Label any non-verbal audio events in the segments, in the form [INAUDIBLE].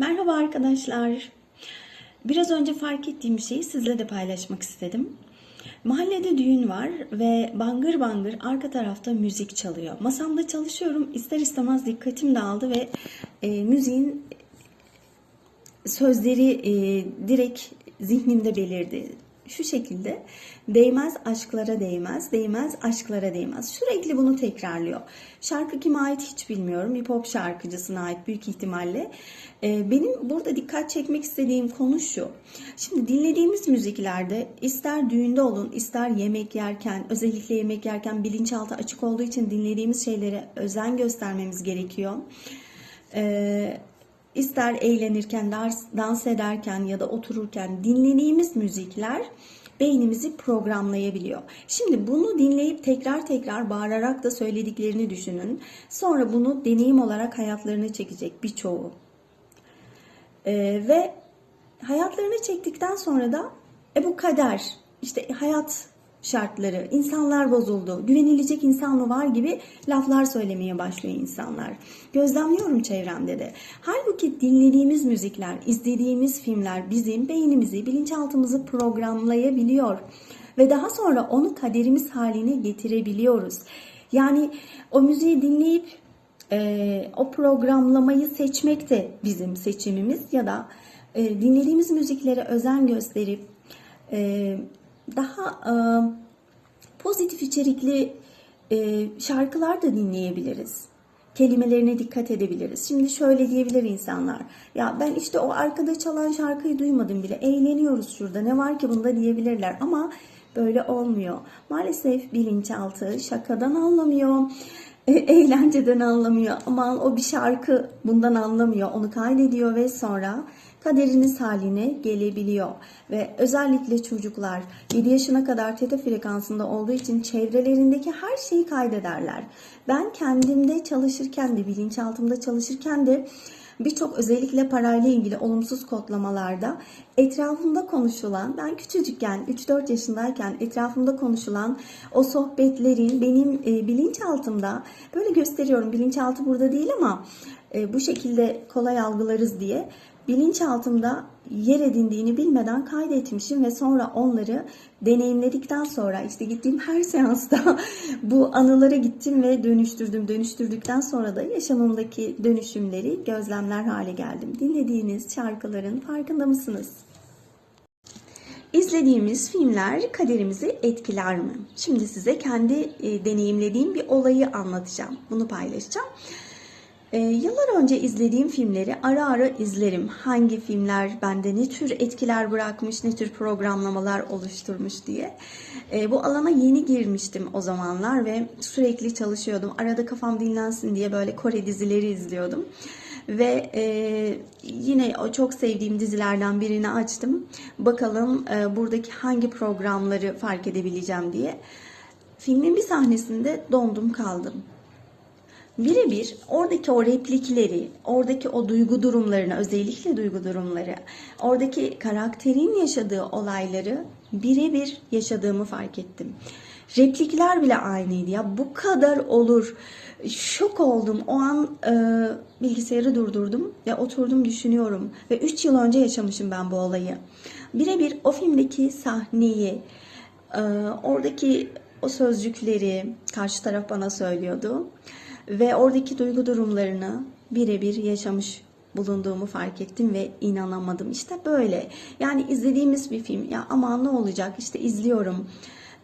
Merhaba arkadaşlar. Biraz önce fark ettiğim şeyi sizle de paylaşmak istedim. Mahallede düğün var ve bangır bangır arka tarafta müzik çalıyor. Masamda çalışıyorum. İster istemez dikkatim dağıldı ve e, müziğin sözleri e, direkt zihnimde belirdi. Şu şekilde değmez aşklara değmez, değmez aşklara değmez. Sürekli bunu tekrarlıyor. Şarkı kime ait hiç bilmiyorum. Bir pop şarkıcısına ait büyük ihtimalle. E, benim burada dikkat çekmek istediğim konu şu. Şimdi dinlediğimiz müziklerde ister düğünde olun, ister yemek yerken, özellikle yemek yerken bilinçaltı açık olduğu için dinlediğimiz şeylere özen göstermemiz gerekiyor. Ee, ister eğlenirken, dans, ederken ya da otururken dinlediğimiz müzikler beynimizi programlayabiliyor. Şimdi bunu dinleyip tekrar tekrar bağırarak da söylediklerini düşünün. Sonra bunu deneyim olarak hayatlarına çekecek birçoğu. Ee, ve hayatlarına çektikten sonra da e bu kader, işte hayat şartları, insanlar bozuldu, güvenilecek insan mı var gibi laflar söylemeye başlıyor insanlar. Gözlemliyorum çevremde de. Halbuki dinlediğimiz müzikler, izlediğimiz filmler bizim beynimizi, bilinçaltımızı programlayabiliyor. Ve daha sonra onu kaderimiz haline getirebiliyoruz. Yani o müziği dinleyip e, o programlamayı seçmek de bizim seçimimiz ya da e, dinlediğimiz müziklere özen gösterip e, daha e, pozitif içerikli e, şarkılar da dinleyebiliriz. Kelimelerine dikkat edebiliriz. Şimdi şöyle diyebilir insanlar. Ya ben işte o arkada çalan şarkıyı duymadım bile. Eğleniyoruz şurada. Ne var ki bunda diyebilirler. Ama böyle olmuyor. Maalesef bilinçaltı şakadan anlamıyor. E, eğlenceden anlamıyor. Aman o bir şarkı bundan anlamıyor. Onu kaydediyor ve sonra kaderiniz haline gelebiliyor. Ve özellikle çocuklar 7 yaşına kadar teta frekansında olduğu için çevrelerindeki her şeyi kaydederler. Ben kendimde çalışırken de bilinçaltımda çalışırken de birçok özellikle parayla ilgili olumsuz kodlamalarda etrafımda konuşulan, ben küçücükken 3-4 yaşındayken etrafımda konuşulan o sohbetlerin benim e, bilinçaltımda böyle gösteriyorum. Bilinçaltı burada değil ama e, bu şekilde kolay algılarız diye bilinçaltımda yer edindiğini bilmeden kaydetmişim ve sonra onları deneyimledikten sonra işte gittiğim her seansta [LAUGHS] bu anılara gittim ve dönüştürdüm. Dönüştürdükten sonra da yaşamımdaki dönüşümleri gözlemler hale geldim. Dinlediğiniz şarkıların farkında mısınız? İzlediğimiz filmler kaderimizi etkiler mi? Şimdi size kendi e, deneyimlediğim bir olayı anlatacağım. Bunu paylaşacağım. E, yıllar önce izlediğim filmleri ara ara izlerim. Hangi filmler bende ne tür etkiler bırakmış, ne tür programlamalar oluşturmuş diye. E, bu alana yeni girmiştim o zamanlar ve sürekli çalışıyordum. Arada kafam dinlensin diye böyle Kore dizileri izliyordum. Ve e, yine o çok sevdiğim dizilerden birini açtım. Bakalım e, buradaki hangi programları fark edebileceğim diye. Filmin bir sahnesinde dondum kaldım birebir oradaki o replikleri, oradaki o duygu durumlarını, özellikle duygu durumları, oradaki karakterin yaşadığı olayları birebir yaşadığımı fark ettim. Replikler bile aynıydı ya. Bu kadar olur. Şok oldum. O an e, bilgisayarı durdurdum ve oturdum düşünüyorum. Ve 3 yıl önce yaşamışım ben bu olayı. Birebir o filmdeki sahneyi, e, oradaki o sözcükleri karşı taraf bana söylüyordu ve oradaki duygu durumlarını birebir yaşamış bulunduğumu fark ettim ve inanamadım. İşte böyle. Yani izlediğimiz bir film. Ya aman ne olacak? İşte izliyorum.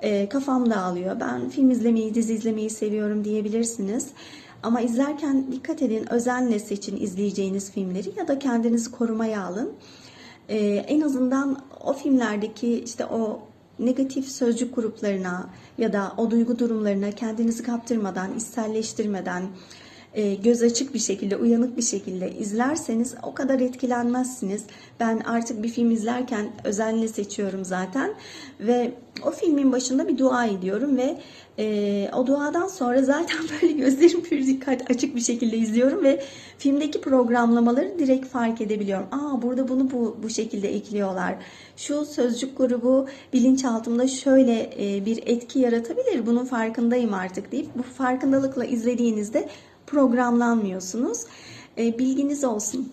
E, kafam dağılıyor. Ben film izlemeyi, dizi izlemeyi seviyorum diyebilirsiniz. Ama izlerken dikkat edin, özenle seçin izleyeceğiniz filmleri ya da kendinizi korumaya alın. E, en azından o filmlerdeki işte o negatif sözcük gruplarına ya da o duygu durumlarına kendinizi kaptırmadan, içselleştirmeden, e, göz açık bir şekilde, uyanık bir şekilde izlerseniz o kadar etkilenmezsiniz. Ben artık bir film izlerken özenle seçiyorum zaten ve o filmin başında bir dua ediyorum ve e, o duadan sonra zaten [LAUGHS] böyle gözlerim pür dikkat açık bir şekilde izliyorum ve filmdeki programlamaları direkt fark edebiliyorum. Aa burada bunu bu, bu şekilde ekliyorlar. Şu sözcük grubu bilinçaltımda şöyle e, bir etki yaratabilir. Bunun farkındayım artık deyip bu farkındalıkla izlediğinizde programlanmıyorsunuz. E, bilginiz olsun.